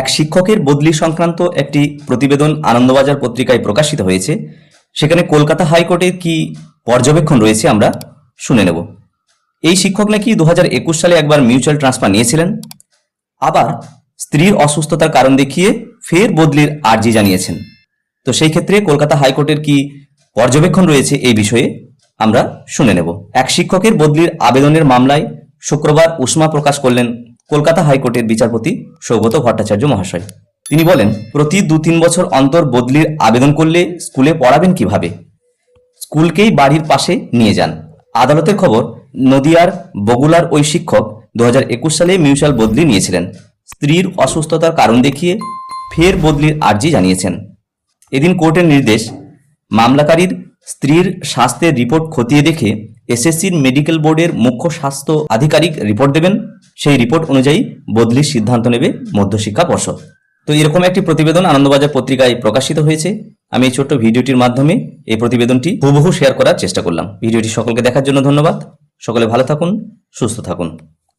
এক শিক্ষকের বদলি সংক্রান্ত একটি প্রতিবেদন আনন্দবাজার পত্রিকায় প্রকাশিত হয়েছে। সেখানে কলকাতা হাইকোর্টের কি পর্যবেক্ষণ রয়েছে আমরা শুনে নেব। এই শিক্ষক নাকি দু হাজার একুশ সালে একবার মিউচুয়াল ট্রান্সফার নিয়েছিলেন। আবার স্ত্রীর অসুস্থতার কারণ দেখিয়ে ফের বদলির আর্জি জানিয়েছেন। তো সেই ক্ষেত্রে কলকাতা হাইকোর্টের কি পর্যবেক্ষণ রয়েছে এই বিষয়ে আমরা শুনে নেব। এক শিক্ষকের বদলির আবেদনের মামলায় শুক্রবার উষ্মা প্রকাশ করলেন কলকাতা হাইকোর্টের বিচারপতি সৌগত ভট্টাচার্য মহাশয়। তিনি বলেন, প্রতি দু তিন বছর অন্তর বদলির আবেদন করলে স্কুলে পড়াবেন কীভাবে? স্কুলকেই বাড়ির পাশে নিয়ে যান। আদালতের খবর, নদিয়ার বগুলার ওই শিক্ষক দু হাজার একুশ সালে মিউচুয়াল বদলি নিয়েছিলেন। স্ত্রীর অসুস্থতার কারণ দেখিয়ে ফের বদলির আর্জি জানিয়েছেন। এদিন কোর্টের নির্দেশ, মামলাকারীর স্ত্রীর স্বাস্থ্যের রিপোর্ট খতিয়ে দেখে এসএসসির মেডিকেল বোর্ডের মুখ্য স্বাস্থ্য আধিকারিক রিপোর্ট দেবেন। সেই রিপোর্ট অনুযায়ী বদলির সিদ্ধান্ত নেবে মধ্যশিক্ষা পর্ষদ। তো এরকম একটি প্রতিবেদন আনন্দবাজার পত্রিকায় প্রকাশিত হয়েছে। আমি এই ছোট্ট ভিডিওটির মাধ্যমে এই প্রতিবেদনটি হুবহু শেয়ার করার চেষ্টা করলাম। ভিডিওটি সকলকে দেখার জন্য ধন্যবাদ। সকলে ভালো থাকুন, সুস্থ থাকুন।